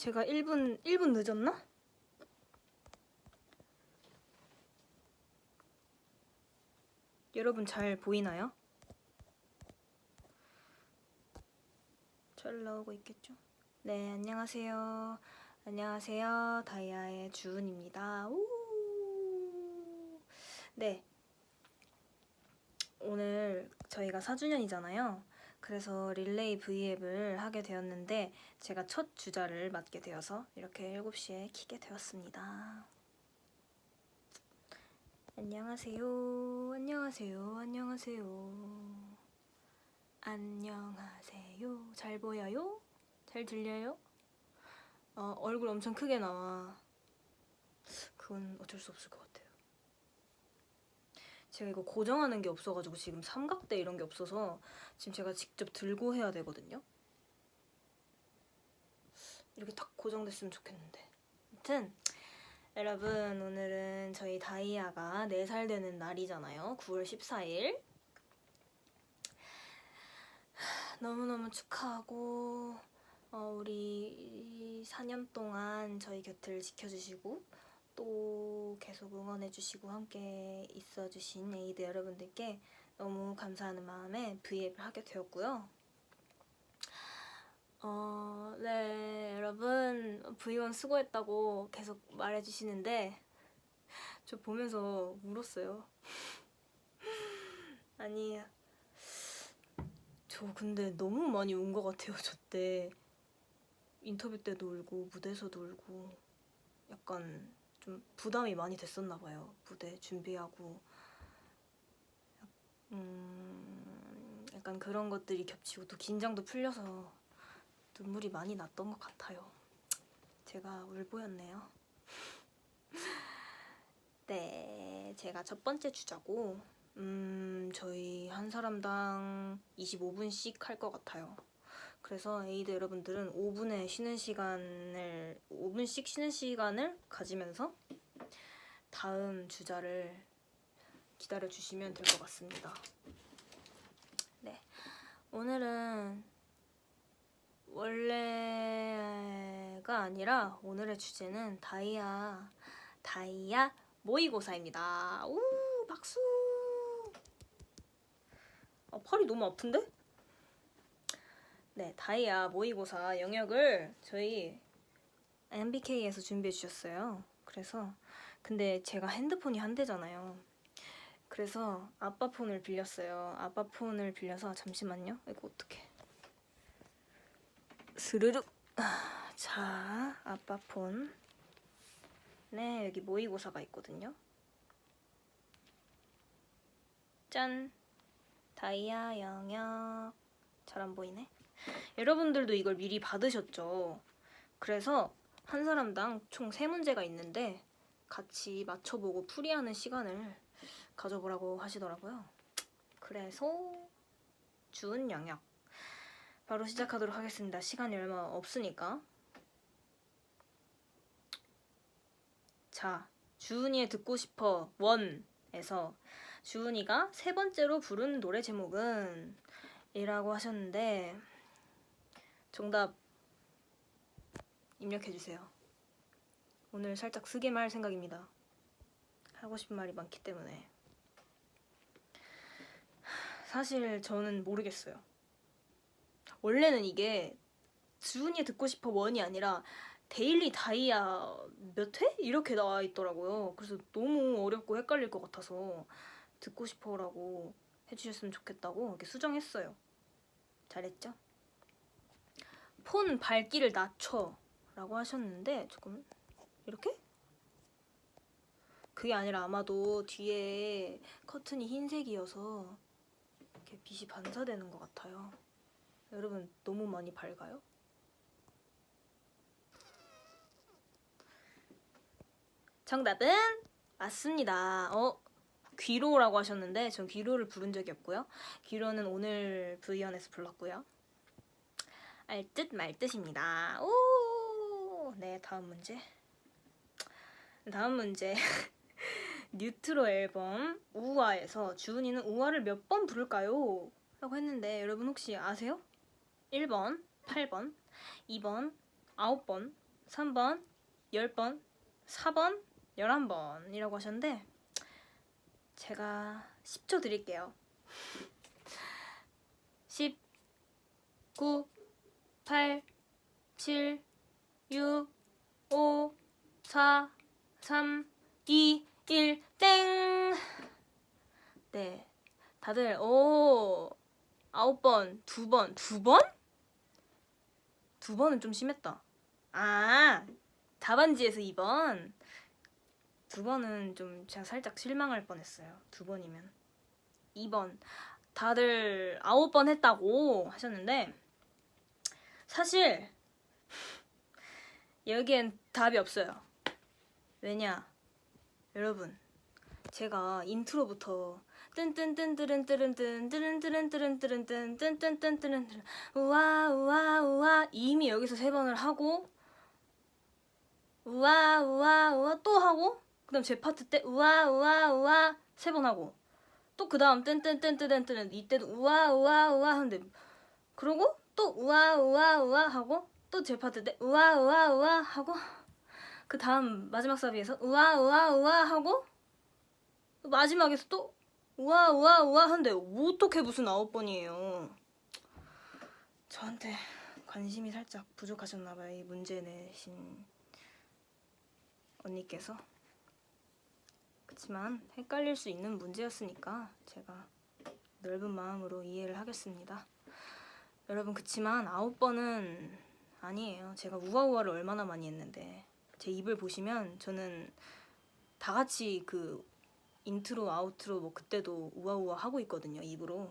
제가 1분 1분 늦었나? 여러분 잘 보이나요? 잘 나오고 있겠죠? 네, 안녕하세요. 안녕하세요. 다이아의 주은입니다. 우! 네. 오늘 저희가 4주년이잖아요. 그래서 릴레이 V앱을 하게 되었는데 제가 첫 주자를 맡게 되어서 이렇게 7시에 키게 되었습니다. 안녕하세요. 안녕하세요. 안녕하세요. 안녕하세요. 잘 보여요? 잘 들려요? 어, 얼굴 엄청 크게 나와. 그건 어쩔 수 없을 것 같아요. 제가 이거 고정하는 게 없어가지고 지금 삼각대 이런 게 없어서 지금 제가 직접 들고 해야 되거든요. 이렇게 딱 고정됐으면 좋겠는데. 아무튼 여러분 오늘은 저희 다이아가 4살 되는 날이잖아요. 9월 14일. 너무너무 축하하고 어, 우리 4년 동안 저희 곁을 지켜주시고 또 계속 응원해주시고 함께 있어주신 에이드 여러분들께 너무 감사하는 마음에 V앱을 하게 되었고요. 어, 네, 여러분 V1 수고했다고 계속 말해주시는데 저 보면서 울었어요. 아니, 저 근데 너무 많이 운 것 같아요, 저 때. 인터뷰 때도 울고, 무대에서도 울고, 약간 좀 부담이 많이 됐었나 봐요. 무대 준비하고. 음, 약간 그런 것들이 겹치고 또 긴장도 풀려서 눈물이 많이 났던 것 같아요. 제가 울보였네요. 네, 제가 첫 번째 주자고, 음, 저희 한 사람당 25분씩 할 것 같아요. 그래서 에이드 여러분들은 5분의 쉬는 시간을, 5분씩 쉬는 시간을 가지면서 다음 주자를 기다려 주시면 될 것 같습니다. 네. 오늘은 원래가 아니라 오늘의 주제는 다이아 다이아 모의고사입니다. 우 박수. 아, 팔이 너무 아픈데? 네, 다이아 모의고사 영역을 저희 MBK에서 준비해 주셨어요. 그래서 근데 제가 핸드폰이 한 대잖아요. 그래서 아빠 폰을 빌렸어요. 아빠 폰을 빌려서 잠시만요. 이거 어떡해. 스르륵. 아, 자, 아빠 폰. 네, 여기 모의고사가 있거든요. 짠. 다이아 영역. 잘 안 보이네. 여러분들도 이걸 미리 받으셨죠? 그래서 한 사람당 총 세 문제가 있는데 같이 맞춰보고 풀이하는 시간을 가져보라고 하시더라고요. 그래서 준 영역. 바로 시작하도록 하겠습니다. 시간이 얼마 없으니까. 자, 주은이의 듣고 싶어 원에서 주은이가 세 번째로 부른 노래 제목은 이라고 하셨는데 정답 입력해 주세요. 오늘 살짝 쓰게 말 생각입니다. 하고 싶은 말이 많기 때문에 사실 저는 모르겠어요. 원래는 이게 주은이 듣고 싶어 원이 아니라 데일리 다이아 몇 회? 이렇게 나와 있더라고요. 그래서 너무 어렵고 헷갈릴 것 같아서 듣고 싶어라고 해주셨으면 좋겠다고 이렇게 수정했어요. 잘했죠? 폰 밝기를 낮춰 라고 하셨는데 조금 이렇게? 그게 아니라 아마도 뒤에 커튼이 흰색이어서 이렇게 빛이 반사되는 것 같아요. 여러분 너무 많이 밝아요? 정답은 맞습니다. 어 귀로라고 하셨는데 전 귀로를 부른 적이 없고요. 귀로는 오늘 V1에서 불렀고요. 알 듯 말 듯입니다. 오, 네 다음 문제. 다음 문제. 뉴트로 앨범 우아에서 주은이는 우아를 몇 번 부를까요? 라고 했는데 여러분 혹시 아세요? 1번, 8번, 2번, 9번, 3번, 10번, 4번, 11번이라고 하셨는데 제가 10초 드릴게요. 10, 9, 8, 7, 6, 5, 4, 3, 2, 1, 땡! 네. 다들, 오, 아홉 번, 두 번, 두 번? 두 번은 좀 심했다. 아, 답안지에서 2번. 두 번은 좀 제가 살짝 실망할 뻔했어요. 두 번이면. 2번. 다들 아홉 번 했다고 하셨는데, 사실, 여기엔 답이 없어요. 왜냐? 여러분, 제가 인트로부터 뜬뜬뜬뜨른뜨른뜬뜨른뜨른뜨른뜨른뜬뜬뜬뜨른 우와 우와 우와 이미 여기서 세 번을 하고 우와 우와 우와 또 하고 그다음 제 파트 때 우와 우와 우와 세 번 하고 또 그다음 뜬뜬뜬뜨른뜨른 이때도 우와 우와 우와 하는데 그러고 또 우와 우와 우와 하고 또 제 파트 때 우와 우와 우와 하고 그 다음 마지막 사비에서 우와 우와 우와 하고 마지막에서 또 우와 우와 우와 한데 어떻게 무슨 아홉 번이에요? 저한테 관심이 살짝 부족하셨나봐요 이 문제 내신 언니께서. 그치만 헷갈릴 수 있는 문제였으니까 제가 넓은 마음으로 이해를 하겠습니다 여러분 그치만 아홉 번은 아니에요. 제가 우아우아를 얼마나 많이 했는데. 제 입을 보시면 저는 다 같이 그 인트로 아우트로 뭐 그때도 우아우아 하고 있거든요 입으로.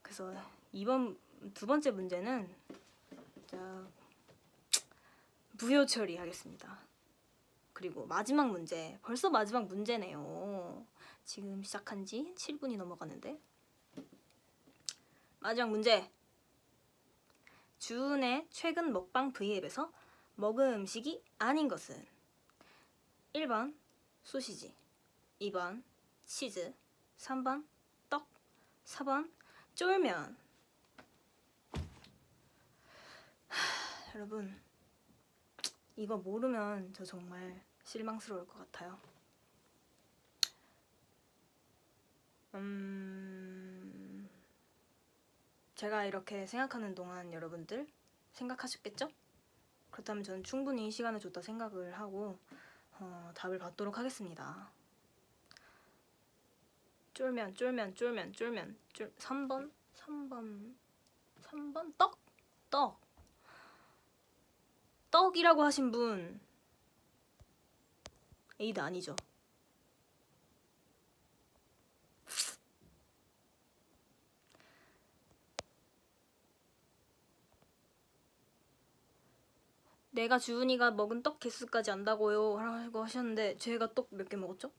그래서 이번 두 번째 문제는 자 무효 처리하겠습니다. 그리고 마지막 문제. 벌써 마지막 문제네요. 지금 시작한 지 7분이 넘어가는데 마지막 문제. 주은의 최근 먹방 브이앱에서 먹은 음식이 아닌 것은? 1번 소시지 2번 치즈 3번 떡 4번 쫄면. 하, 여러분 이거 모르면 저 정말 실망스러울 것 같아요. 음... 제가 이렇게 생각하는 동안 여러분들 생각하셨겠죠? 그렇다면 저는 충분히 시간을 줬다 생각을 하고 어, 답을 받도록 하겠습니다. 쫄면, 쫄면, 쫄면, 쫄면, 쫄 3번, 3번, 3번 떡, 떡, 떡이라고 하신 분 에이드 아니죠? 내가 주은이가 먹은 떡 개수까지 안다고요. 라고 하셨는데 제가 떡 몇 개 먹었죠?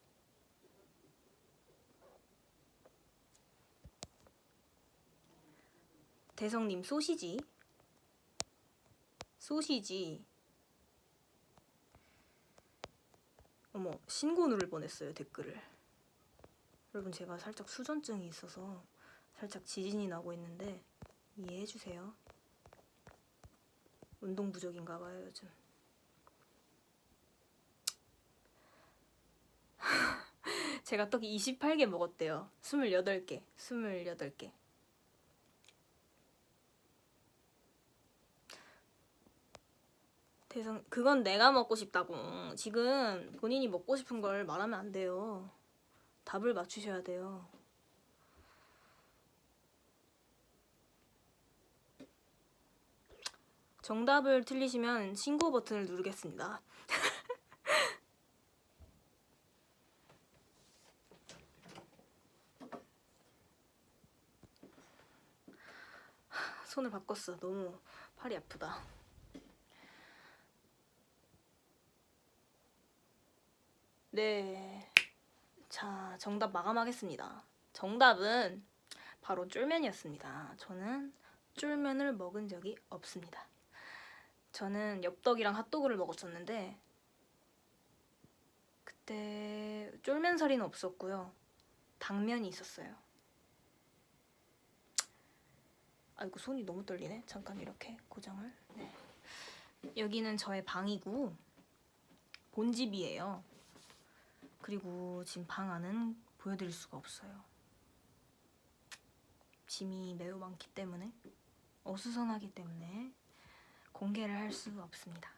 대성님 소시지? 소시지. 어머 신고 누를 뻔했어요 댓글을. 여러분 제가 살짝 수전증이 있어서 살짝 지진이 나고 있는데 이해해 주세요 운동 부족인가 봐요 요즘. 제가 떡 28개 먹었대요. 28개 28개. 대성 그건 내가 먹고 싶다고. 지금 본인이 먹고 싶은 걸 말하면 안 돼요. 답을 맞추셔야 돼요 정답을 틀리시면 신고 버튼을 누르겠습니다. 손을 바꿨어. 너무 팔이 아프다. 네. 자, 정답 마감하겠습니다. 정답은 바로 쫄면이었습니다. 저는 쫄면을 먹은 적이 없습니다. 저는 엽떡이랑 핫도그를 먹었었는데 그때 쫄면사리는 없었고요. 당면이 있었어요. 아이고 손이 너무 떨리네. 잠깐 이렇게 고정을. 네. 여기는 저의 방이고 본집이에요. 그리고 지금 방 안은 보여드릴 수가 없어요. 짐이 매우 많기 때문에 어수선하기 때문에 공개를 할 수 없습니다.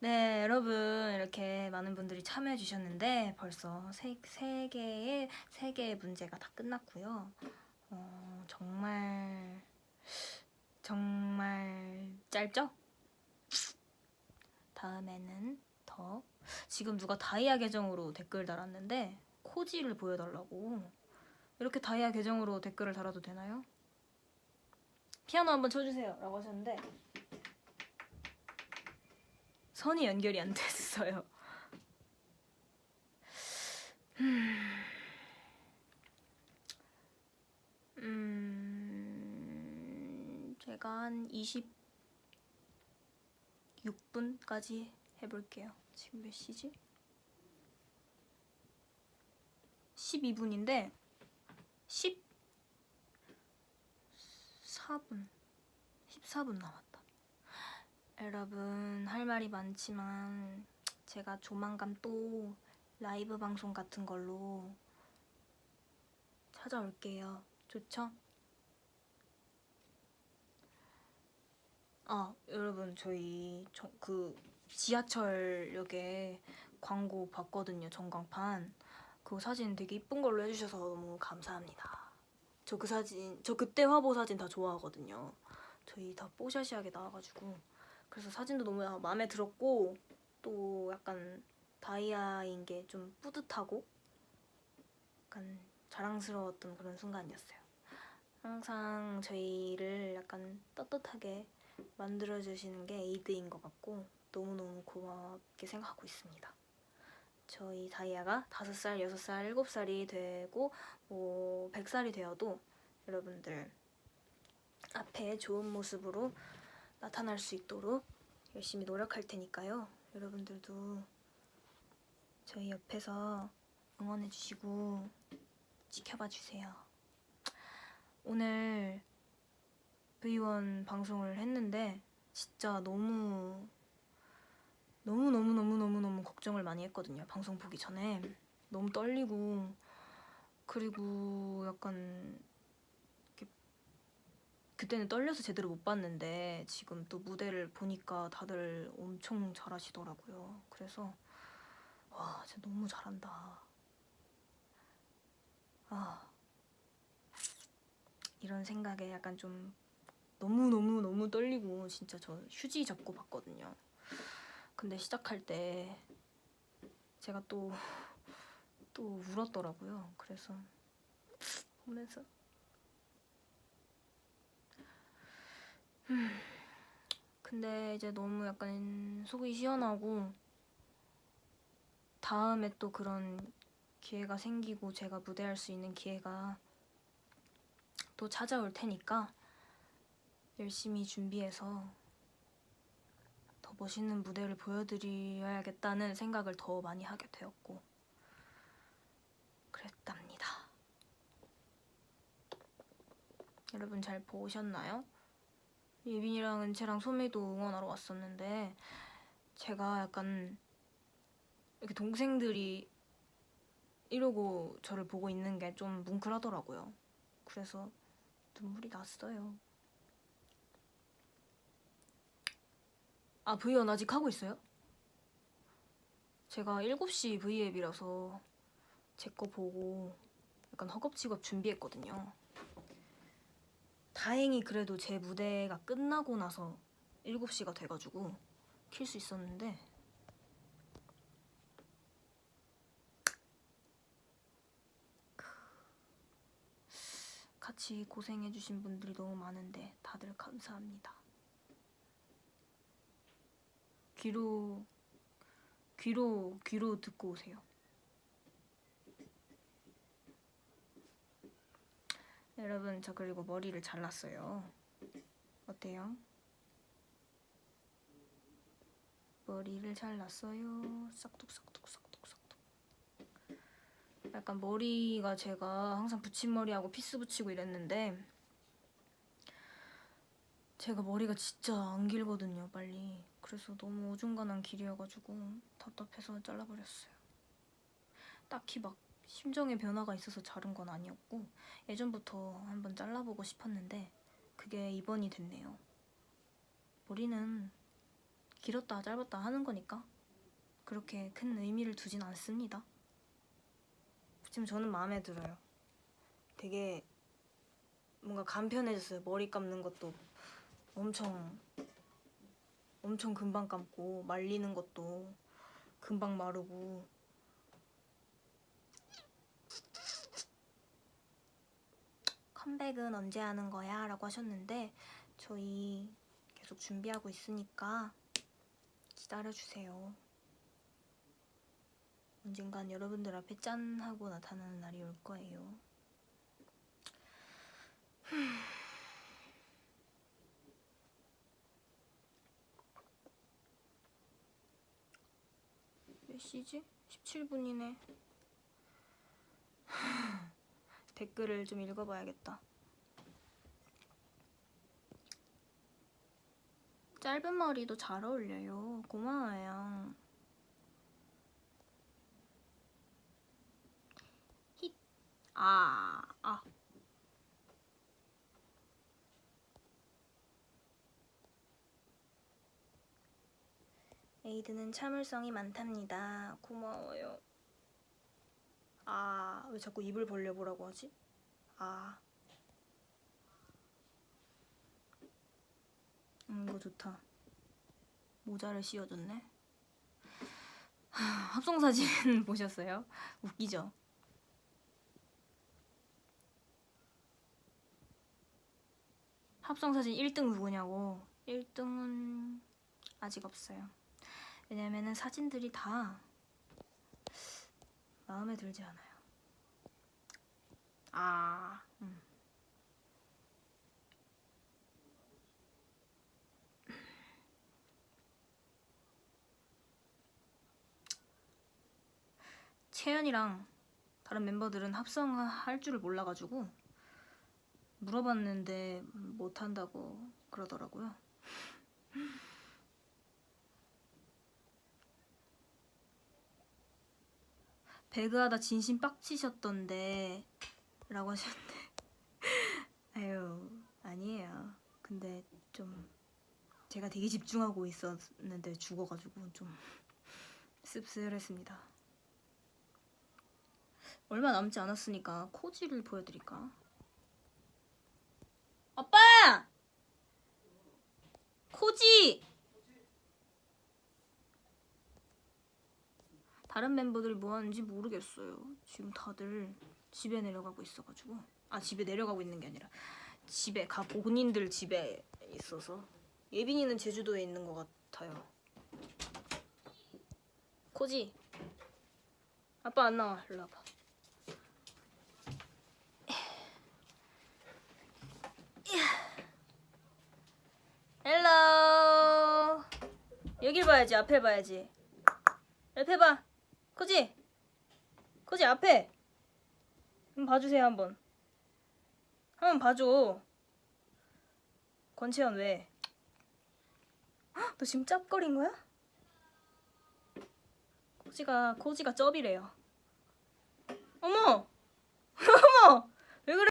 네, 여러분 이렇게 많은 분들이 참여해 주셨는데 벌써 세, 세 개의 세 개의 문제가 다 끝났고요. 어, 정말 정말 짧죠? 다음에는 더 지금 누가 다이아 계정으로 댓글 달았는데 코지를 보여달라고 이렇게 다이아 계정으로 댓글을 달아도 되나요? 피아노 한번 쳐주세요 라고 하셨는데 선이 연결이 안 됐어요 음, 제가 한 26분까지 해볼게요. 지금 몇 시지? 12분인데 14분 14분 남았다. 여러분 할 말이 많지만 제가 조만간 또 라이브 방송 같은 걸로 찾아올게요. 좋죠? 아, 여러분 저희 저, 그 지하철역에 광고 봤거든요. 전광판. 그 사진 되게 이쁜 걸로 해주셔서 너무 감사합니다. 저 그 사진, 저 그때 화보 사진 다 좋아하거든요. 저희 다 뽀샤시하게 나와가지고 그래서 사진도 너무 마음에 들었고 또 약간 다이아인 게 좀 뿌듯하고 약간 자랑스러웠던 그런 순간이었어요. 항상 저희를 약간 떳떳하게 만들어주시는 게 에이드인 것 같고 너무너무 고맙게 생각하고 있습니다. 저희 다이아가 5살, 6살, 7살이 되고 뭐 100살이 되어도 여러분들 앞에 좋은 모습으로 나타날 수 있도록 열심히 노력할 테니까요. 여러분들도 저희 옆에서 응원해 주시고 지켜봐 주세요. 오늘 V1 방송을 했는데 진짜 너무 너무 너무 너무 너무 너무 걱정을 많이 했거든요. 방송 보기 전에 너무 떨리고 그리고 약간 그때는 떨려서 제대로 못 봤는데 지금 또 무대를 보니까 다들 엄청 잘하시더라고요. 그래서 와 진짜 너무 잘한다. 아 이런 생각에 약간 좀 너무 너무 너무 떨리고 진짜 저 휴지 잡고 봤거든요. 근데 시작할 때 제가 또 또 울었더라고요. 그래서 보면서 음, 근데 이제 너무 약간 속이 시원하고 다음에 또 그런 기회가 생기고 제가 무대할 수 있는 기회가 또 찾아올 테니까 열심히 준비해서 더 멋있는 무대를 보여드려야겠다는 생각을 더 많이 하게 되었고 그랬답니다. 여러분 잘 보셨나요? 예빈이랑 은채랑 소미도 응원하러 왔었는데 제가 약간 이렇게 동생들이 이러고 저를 보고 있는 게 좀 뭉클하더라고요. 그래서 눈물이 났어요. 아, V원 아직 하고 있어요? 제가 7시 V앱이라서 제 거 보고 약간 허겁지겁 준비했거든요. 다행히 그래도 제 무대가 끝나고 나서 7시가 돼가지고 킬 수 있었는데 같이 고생해주신 분들이 너무 많은데 다들 감사합니다. 귀로 귀로 귀로 듣고 오세요. 여러분 저 그리고 머리를 잘랐어요. 어때요? 머리를 잘랐어요. 싹둑 싹둑 싹둑 싹둑. 약간 머리가 제가 항상 붙임머리하고 피스 붙이고 이랬는데 제가 머리가 진짜 안 길거든요, 빨리. 그래서 너무 어중간한 길이어가지고 답답해서 잘라버렸어요. 딱히 막 심정의 변화가 있어서 자른 건 아니었고 예전부터 한번 잘라보고 싶었는데 그게 이번이 됐네요. 머리는 길었다 짧았다 하는 거니까 그렇게 큰 의미를 두진 않습니다. 지금 저는 마음에 들어요. 되게 뭔가 간편해졌어요. 머리 감는 것도 엄청 엄청 금방 감고 말리는 것도 금방 마르고 컴백은 언제 하는 거야? 라고 하셨는데 저희 계속 준비하고 있으니까 기다려주세요. 언젠간 여러분들 앞에 짠 하고 나타나는 날이 올 거예요. 시지? 17분이네. 댓글을 좀 읽어봐야겠다. 짧은 머리도 잘 어울려요. 고마워요. 힛. 아, 아. 에이드는 참을성이 많답니다. 고마워요. 아, 왜 자꾸 입을 벌려보라고 하지? 아. 음, 이거 좋다. 모자를 씌워줬네. 하, 합성사진 보셨어요? 웃기죠? 합성사진 1등 누구냐고. 1등은 아직 없어요. 왜냐면은 사진들이 다 마음에 들지 않아요. 아, 음. 채연이랑 다른 멤버들은 합성할 줄을 몰라가지고 물어봤는데 못한다고 그러더라고요. 배그하다 진심 빡치셨던데 라고 하셨는데. 아유 아니에요. 근데 좀 제가 되게 집중하고 있었는데 죽어가지고 좀 씁쓸했습니다. 얼마 남지 않았으니까 코지를 보여드릴까? 아빠! 코지 다른 멤버들 뭐 하는지 모르겠어요. 지금 다들 집에 내려가고 있어가지고. 아 집에 내려가고 있는 게 아니라 집에 가 본인들 집에 있어서. 예빈이는 제주도에 있는 것 같아요. 코지. 아빠 안 나와. 일로 와봐. 헬로 여길 봐야지 앞에 봐야지. 옆에 봐 그지? 그지 앞에? 한번 봐주세요 한번. 한번 봐줘. 권채연 왜너 지금 짭거린 거야? 코지가 코지가 쩝이래요. 어머! 어머!